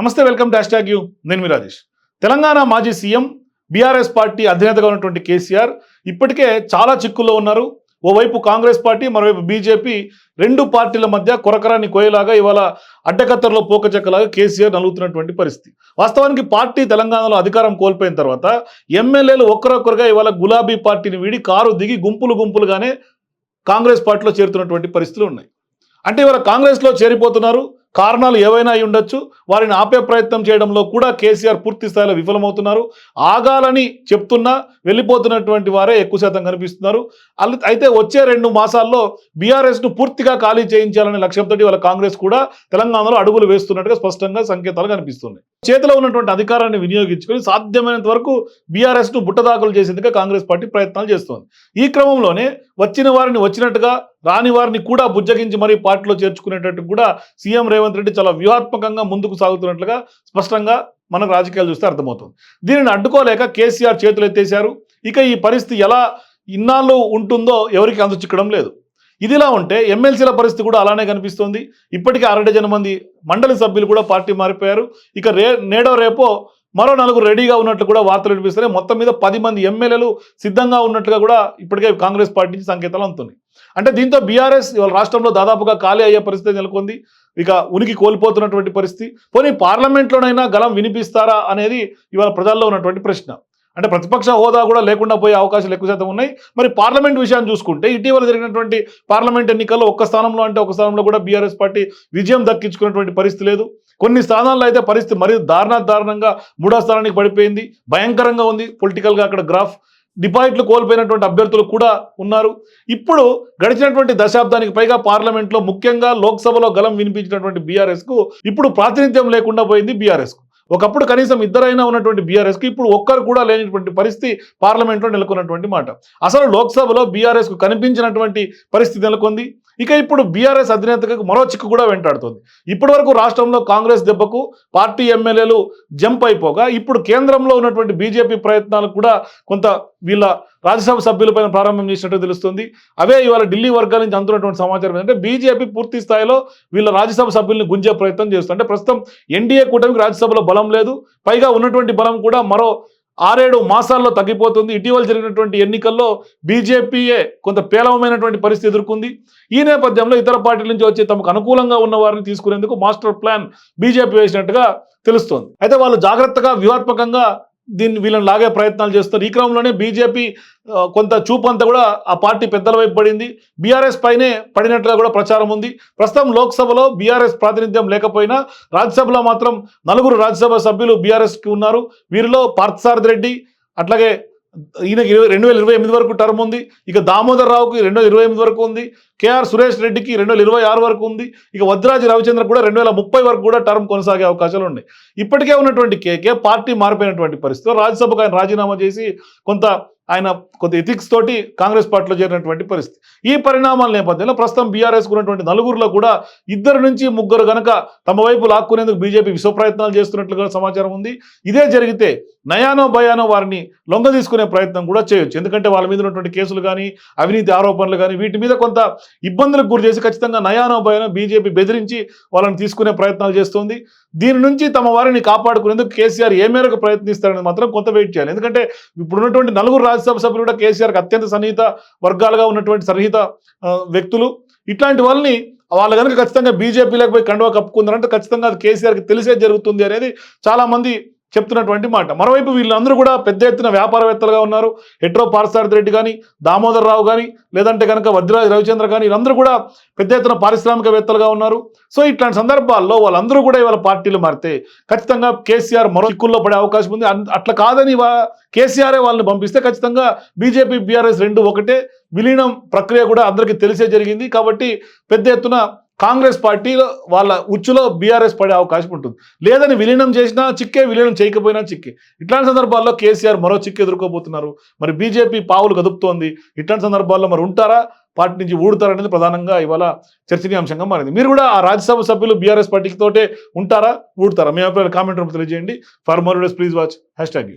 నమస్తే welcome dash tag you. నేను మీ రాజేష్. తెలంగాణ మాజీ సీఎం బీఆర్ఎస్ పార్టీ అధినేతగా ఉన్నటువంటి కేసీఆర్ ఇప్పటికే చాలా చిక్కుల్లో ఉన్నారు. ఓవైపు కాంగ్రెస్ పార్టీ మరోవైపు బీజేపీ రెండు పార్టీల మధ్య కొరకరాన్ని కోయేలాగా ఇవాళ అడ్డకత్తర్లో పోకచెక్కలాగా కేసీఆర్ నలుగుతున్నటువంటి పరిస్థితి. వాస్తవానికి పార్టీ తెలంగాణలో అధికారం కోల్పోయిన తర్వాత ఎమ్మెల్యేలు ఒక్కరొక్కరుగా ఇవాళ గులాబీ పార్టీని వీడి కారు దిగి గుంపులు గుంపులుగానే కాంగ్రెస్ పార్టీలో చేరుతున్నటువంటి పరిస్థితులు ఉన్నాయి. అంటే ఇవాళ కాంగ్రెస్లో చేరిపోతున్నారు. కారణాలు ఏవైనా అయి ఉండొచ్చు. వారిని ఆపే ప్రయత్నం చేయడంలో కూడా కేసీఆర్ పూర్తి స్థాయిలో విఫలమవుతున్నారు. ఆగాలని చెప్తున్నా వెళ్ళిపోతున్నటువంటి వారే ఎక్కువ శాతం కనిపిస్తున్నారు. అయితే వచ్చే రెండు మాసాల్లో బీఆర్ఎస్ను పూర్తిగా ఖాళీ చేయించాలనే లక్ష్యంతో వాళ్ళ కాంగ్రెస్ కూడా తెలంగాణలో అడుగులు వేస్తున్నట్టుగా స్పష్టంగా సంకేతాలు కనిపిస్తున్నాయి. చేతిలో ఉన్నటువంటి అధికారాన్ని వినియోగించుకొని సాధ్యమైనంత వరకు బీఆర్ఎస్ను బుట్టదాఖలు చేసేందుకు కాంగ్రెస్ పార్టీ ప్రయత్నాలు చేస్తోంది. ఈ క్రమంలోనే వచ్చిన వారిని వచ్చినట్టుగా రాని వారిని కూడా బుజ్జగించి మరీ పార్టీలో చేర్చుకునేటట్టు కూడా సీఎం రేవంత్ రెడ్డి చాలా వ్యూహాత్మకంగా ముందుకు సాగుతున్నట్లుగా స్పష్టంగా మనకు రాజకీయాలు చూస్తే అర్థమవుతుంది. దీనిని అడ్డుకోలేక కేసీఆర్ చేతులు ఎత్తేశారు. ఇక ఈ పరిస్థితి ఎలా ఇన్నాళ్ళు ఉంటుందో ఎవరికి అందుచిక్కడం లేదు. ఇదిలా ఉంటే ఎమ్మెల్సీల పరిస్థితి కూడా అలానే కనిపిస్తోంది. ఇప్పటికే అర మంది మండలి సభ్యులు కూడా పార్టీ మారిపోయారు. ఇక రే నేడో రేపో మరో నలుగురు రెడీగా ఉన్నట్లు కూడా వార్తలు వినిపిస్తున్నాయి. మొత్తం మీద పది మంది ఎమ్మెల్యేలు సిద్ధంగా ఉన్నట్లుగా కూడా ఇప్పటికే కాంగ్రెస్ పార్టీ నుంచి సంకేతాలు అందుతున్నాయి. అంటే దీంతో బీఆర్ఎస్ ఇవాళ రాష్ట్రంలో దాదాపుగా ఖాళీ అయ్యే పరిస్థితి నెలకొంది. ఇక ఉనికి కోల్పోతున్నటువంటి పరిస్థితి. పోనీ పార్లమెంట్లోనైనా గలం వినిపిస్తారా అనేది ఇవాళ ప్రజల్లో ఉన్నటువంటి ప్రశ్న. అంటే ప్రతిపక్ష హోదా కూడా లేకుండా పోయే అవకాశాలు ఎక్కువ శాతం ఉన్నాయి. మరి పార్లమెంట్ విషయాన్ని చూసుకుంటే ఇటీవల జరిగినటువంటి పార్లమెంట్ ఎన్నికల్లో ఒక్క స్థానంలో అంటే ఒక స్థానంలో కూడా బీఆర్ఎస్ పార్టీ విజయం దక్కించుకున్నటువంటి పరిస్థితి లేదు. కొన్ని స్థానాల్లో అయితే పరిస్థితి మరీ దారుణ దారుణంగా మూడో స్థానానికి పడిపోయింది. భయంకరంగా ఉంది. పొలిటికల్గా అక్కడ గ్రాఫ్ డిపాజిట్లు కోల్పోయినటువంటి అభ్యర్థులు కూడా ఉన్నారు. ఇప్పుడు గడిచినటువంటి దశాబ్దానికి పైగా పార్లమెంట్లో ముఖ్యంగా లోక్సభలో గలం వినిపించినటువంటి బీఆర్ఎస్కు ఇప్పుడు ప్రాతినిధ్యం లేకుండా పోయింది బీఆర్ఎస్కు. ఒకప్పుడు కనీసం ఇద్దరైనా ఉన్నటువంటి బీఆర్ఎస్కి ఇప్పుడు ఒక్కరు కూడా లేనటువంటి పరిస్థితి పార్లమెంట్లో నెలకొన్నటువంటి మాట. అసలు లోక్సభలో బీఆర్ఎస్కు కనిపించినటువంటి పరిస్థితి నెలకొంది? ఇక ఇప్పుడు బీఆర్ఎస్ అధినేతకు మరో చిక్కు కూడా వెంటాడుతుంది. ఇప్పటి వరకు రాష్ట్రంలో కాంగ్రెస్ దెబ్బకు పార్టీ ఎమ్మెల్యేలు జంప్ అయిపోగా ఇప్పుడు కేంద్రంలో ఉన్నటువంటి బీజేపీ ప్రయత్నాలు కూడా కొంత వీళ్ళ రాజ్యసభ సభ్యులపైన ప్రారంభం చేసినట్టు తెలుస్తుంది. అవే ఇవాళ ఢిల్లీ వర్గాల నుంచి అందుతున్నటువంటి సమాచారం ఏంటంటే బీజేపీ పూర్తి స్థాయిలో వీళ్ళ రాజ్యసభ సభ్యుల్ని గుంజే ప్రయత్నం చేస్తుంది. అంటే ప్రస్తుతం ఎన్డీఏ కూటమికి రాజ్యసభలో బలం లేదు పైగా ఉన్నటువంటి బలం కూడా మరో ఆరేడు మాసాల్లో తగ్గిపోతుంది. ఇటీవల జరిగినటువంటి ఎన్నికల్లో బీజేపీయే కొంత పేలవమైనటువంటి పరిస్థితి ఎదుర్కొంది. ఈ నేపథ్యంలో ఇతర పార్టీల నుంచి వచ్చి తమకు అనుకూలంగా ఉన్న వారిని తీసుకునేందుకు మాస్టర్ ప్లాన్ బీజేపీ వేసినట్టుగా తెలుస్తోంది. అయితే వాళ్ళు జాగ్రత్తగా వ్యూహాత్మకంగా దీన్ని వీళ్ళని లాగే ప్రయత్నాలు చేస్తారు ఈ క్రమంలోనే బీజేపీ కొంత చూపు అంతా కూడా ఆ పార్టీ పెద్దల వైపు పడింది. బీఆర్ఎస్ పైనే పడినట్లుగా కూడా ప్రచారం ఉంది. ప్రస్తుతం లోక్సభలో బీఆర్ఎస్ ప్రాతినిధ్యం లేకపోయినా రాజ్యసభలో మాత్రం నలుగురు రాజ్యసభ సభ్యులు బీఆర్ఎస్కి ఉన్నారు. వీరిలో పార్థసారథి రెడ్డి అట్లాగే ఈయనకి ఇరవై రెండు వేల ఇరవై ఎనిమిది వరకు టర్మ్ ఉంది. ఇక దామోదర్ రావుకి రెండు వేల ఇరవై ఎనిమిది వరకు ఉంది. కేఆర్ సురేష్ రెడ్డికి రెండు వేల ఇరవై ఆరు వరకు ఉంది. ఇక వద్రాజి రవిచంద్ర కూడా రెండు వేల ముప్పై వరకు కూడా టర్మ్ కొనసాగే అవకాశాలు ఉన్నాయి. ఇప్పటికే ఉన్నటువంటి కేకే పార్టీ మారిపోయినటువంటి పరిస్థితిలో రాజ్యసభకు ఆయన రాజీనామా చేసి కొంత ఆయన కొంత ఎథిక్స్ తోటి కాంగ్రెస్ పార్టీలో చేరినటువంటి పరిస్థితి. ఈ పరిణామాల నేపథ్యంలో ప్రస్తుతం బీఆర్ఎస్ ఉన్నటువంటి నలుగురులో కూడా ఇద్దరు నుంచి ముగ్గురు గనక తమ వైపు లాక్కునేందుకు బీజేపీ విశ్వ ప్రయత్నాలు చేస్తున్నట్లుగా సమాచారం ఉంది. ఇదే జరిగితే నయానో భయానో వారిని లొంగ తీసుకునే ప్రయత్నం కూడా చేయొచ్చు. ఎందుకంటే వాళ్ళ మీద ఉన్నటువంటి కేసులు కానీ అవినీతి ఆరోపణలు కానీ వీటి మీద కొంత ఇబ్బందులకు గురి చేసి ఖచ్చితంగా నయానో భయానో బీజేపీ బెదిరించి వాళ్ళని తీసుకునే ప్రయత్నాలు చేస్తుంది. దీని నుంచి తమ వారిని కాపాడుకునేందుకు కేసీఆర్ ఏ మేరకు ప్రయత్నిస్తారని మాత్రం కొంత వెయిట్ చేయాలి. ఎందుకంటే ఇప్పుడు ఉన్నటువంటి నలుగురు రాజ్యసభ సభ్యులు కూడా కేసీఆర్కి అత్యంత సన్నిహిత వర్గాలుగా ఉన్నటువంటి సన్నిహిత వ్యక్తులు. ఇట్లాంటి వాళ్ళని వాళ్ళు కనుక ఖచ్చితంగా బీజేపీలోకి పోయి కండువా కప్పుకుందారంటే ఖచ్చితంగా అది కేసీఆర్కి తెలిసే జరుగుతుంది అనేది చాలామంది చెప్తున్నటువంటి మాట. మరోవైపు వీళ్ళందరూ కూడా పెద్ద ఎత్తున వ్యాపారవేత్తలుగా ఉన్నారు. హెట్రో పార్సారథి రెడ్డి కానీ దామోదర్ రావు కానీ లేదంటే కనుక వద్రాజ్ రవిచంద్ర కానీ వీళ్ళందరూ కూడా పెద్ద ఎత్తున పారిశ్రామికవేత్తలుగా ఉన్నారు. సో ఇట్లాంటి సందర్భాల్లో వాళ్ళందరూ కూడా ఇవాళ పార్టీలు మారితే ఖచ్చితంగా కేసీఆర్ మరో చిక్కుల్లో పడే అవకాశం ఉంది. అట్లా కాదని వా- కేసీఆరే వాళ్ళని పంపిస్తే ఖచ్చితంగా బీజేపీ బీఆర్ఎస్ రెండు ఒకటే. విలీనం ప్రక్రియ కూడా అందరికీ తెలిసే జరిగింది. కాబట్టి పెద్ద ఎత్తున కాంగ్రెస్ పార్టీలో వాళ్ళ ఉచ్చులో బీఆర్ఎస్ పడే అవకాశం ఉంటుంది. లేదని విలీనం చేసినా చిక్కే విలీనం చేయకపోయినా చిక్కే. ఇట్లాంటి సందర్భాల్లో కేసీఆర్ మరో చిక్కు ఎదుర్కోబోతున్నారు. మరి బీజేపీ పావులు కదుపుతోంది. ఇట్లాంటి సందర్భాల్లో మరి ఉంటారా? పార్టీ నుంచి ఊడతారా అనేది ప్రధానంగా ఇవాళ చర్చనీయాంశంగా మారింది. మీరు కూడా ఆ రాజ్యసభ సభ్యులు బీఆర్ఎస్ పార్టీకి తోటే ఉంటారా? ఊడతారా? మీ అభిప్రాయాలు కామెంట్ రూపంలో తెలియజేయండి. For more please watch. Hashtag